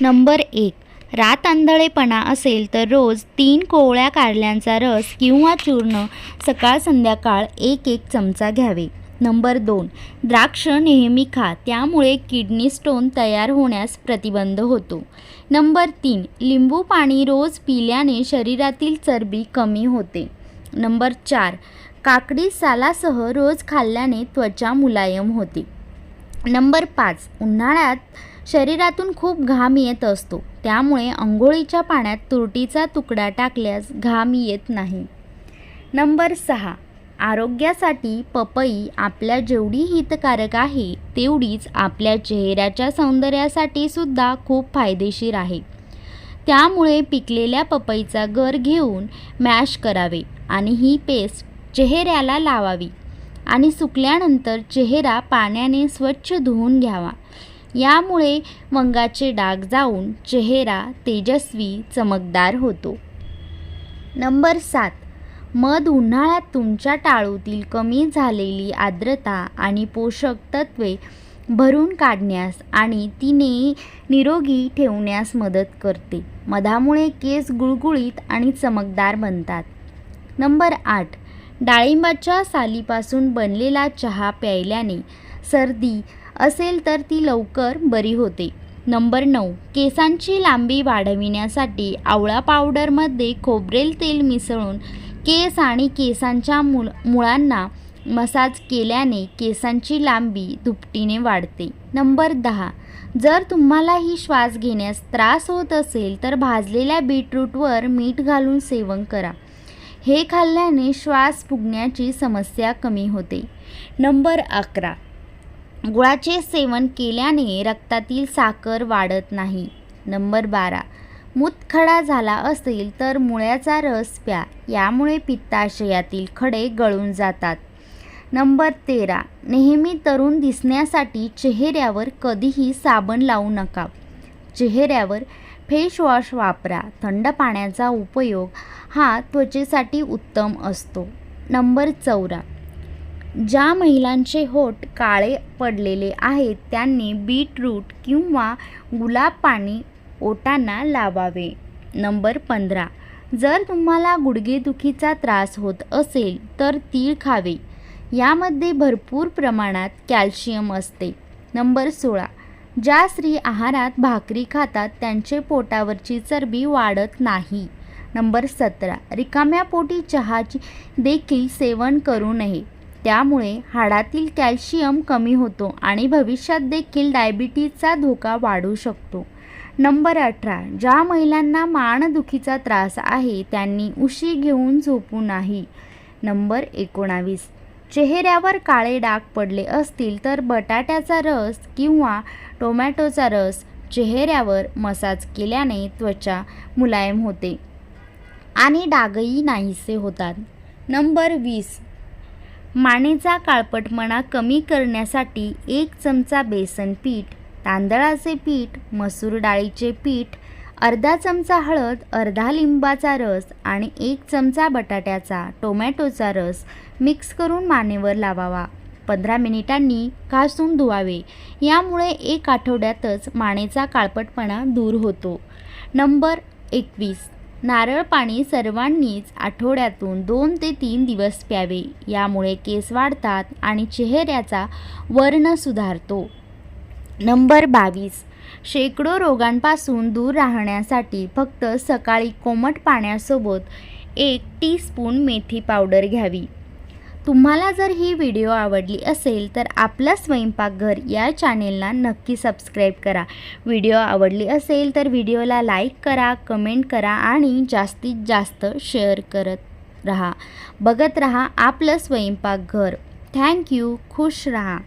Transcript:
Number एक. रात आंधळेपणा असेल तर रोज तीन कोवळ्या कारल्यांचा रस किंवा चूर्ण सकाळ संध्याकाळ एक एक चमचा घ्यावे. नंबर दोन. द्राक्ष नेहमी खा त्यामुळे किडनी स्टोन तयार होण्यास प्रतिबंध होतो. नंबर तीन. लिंबू पाणी रोज पिल्याने शरीरातील चरबी कमी होते. नंबर चार. काकडी सालासह रोज खाल्ल्याने त्वचा मुलायम होते. नंबर पाच उन्हाळ्यात शरीरातून खूप घाम येत असतो. त्यामुळे आंघोळीच्या पाण्यात तुरटीचा तुकडा टाकल्यास घाम येत नाही. नंबर सहा आरोग्यासाठी पपई आपल्या जेवढी हितकारक आहे तेवढीच आपल्या चेहऱ्याच्या सौंदर्यासाठी सुद्धा खूप फायदेशीर आहे. त्यामुळे पिकलेल्या पपईचा गर घेऊन मॅश करावे आणि ही पेस्ट चेहऱ्याला लावावी. आणि सुकल्यानंतर चेहरा पाण्याने स्वच्छ धुवून घ्यावा. यामुळे वंगाचे डाग जाऊन चेहरा तेजस्वी चमकदार होतो. नंबर सात. मध उन्हाळ्यात तुमच्या टाळूतील कमी झालेली आर्द्रता आणि पोषक तत्वे भरून काढण्यास आणि तिने निरोगी ठेवण्यास मदत करते. मधामुळे केस गुळगुळीत आणि चमकदार बनतात. नंबर आठ. डाळिंबाच्या सालीपासून बनलेला चहा प्यायल्याने सर्दी असेल तर ती लवकर बरी होते. नंबर नऊ. केसांची लांबी वाढविण्यासाठी आवळा पावडरमध्ये खोबरेल तेल मिसळून केस आणि केसांच्या मुळ मुळांना मसाज केल्याने केसांची लांबी दुपटीने वाढते. नंबर दहा. जर तुम्हालाही श्वास घेण्यास त्रास होत असेल तर भाजलेल्या बीटरूटवर मीठ घालून सेवन करा. हे खाल्ल्याने श्वास फुगण्याची समस्या कमी होते. नंबर अकरा. गुळाचे सेवन केल्याने रक्तातील साखर वाढत नाही. नंबर बारा. मूतखडा झाला असेल तर मुळ्याचा रस प्या यामुळे पित्ताशयातील खडे गळून जातात. नंबर तेरा. नेहमी तरुण दिसण्यासाठी चेहऱ्यावर कधीही साबण लावू नका. चेहऱ्यावर फेशवॉश वापरा. थंड पाण्याचा उपयोग हा त्वचेसाठी उत्तम असतो. नंबर चौदा. ज्या महिलांचे होठ काळे पडलेले आहेत त्यांनी बीटरूट किंवा गुलाब पाणी ओटांना लावावे. नंबर पंधरा. जर तुम्हाला गुडघेदुखीचा त्रास होत असेल तर तीळ खावे. यामध्ये भरपूर प्रमाणात कॅल्शियम असते. नंबर सोळा. ज्या स्त्री आहारात भाकरी खातात त्यांचे पोटावरची चरबी वाढत नाही. नंबर सतरा. रिकाम्या पोटी चहाची देखील सेवन करू नये. त्यामुळे हाडातील कॅल्शियम कमी होतो आणि भविष्यात देखील डायबिटीजचा धोका वाढू शकतो. नंबर अठरा. ज्या महिलांना मानदुखीचा त्रास आहे त्यांनी उशी घेऊन झोपू नाही. नंबर एकोणावीस. चेहऱ्यावर काळे डाग पडले असतील तर बटाट्याचा रस किंवा टोमॅटोचा रस चेहऱ्यावर मसाज केल्याने त्वचा मुलायम होते आणि डागही नाहीसे होतात. नंबर वीस. मानेचा काळपटपणा कमी करण्यासाठी एक चमचा बेसन पीठ तांदळाचे पीठ मसूर डाळीचे पीठ अर्धा चमचा हळद अर्धा लिंबाचा रस आणि एक चमचा बटाट्याचा टोमॅटोचा रस मिक्स करून मानेवर लावावा. पंधरा मिनिटांनी घासून धुवावे. यामुळे एक आठवड्यातच मानेचा काळपटपणा दूर होतो. नंबर एकवीस. नारळ पाणी सर्वांनीच आठवड्यातून दोन ते तीन दिवस प्यावे. यामुळे केस वाढतात आणि चेहऱ्याचा वर्ण सुधारतो. नंबर बावीस. शेकडो रोगांपासून दूर राहण्यासाठी फक्त सकाळी कोमट पाण्यासोबत एक टीस्पून मेथी पावडर घ्यावी. तुम्हाला जर ही व्हिडिओ आवडली असेल तर आपलं स्वयंपाकघर या चॅनेलला नक्की सबस्क्राईब करा. व्हिडिओ आवडली असेल तर व्हिडिओला लाईक करा कमेंट करा आणि जास्तीत जास्त शेअर करत रहा. बघत रहा आपलं स्वयंपाकघर. थँक्यू खुश रहा.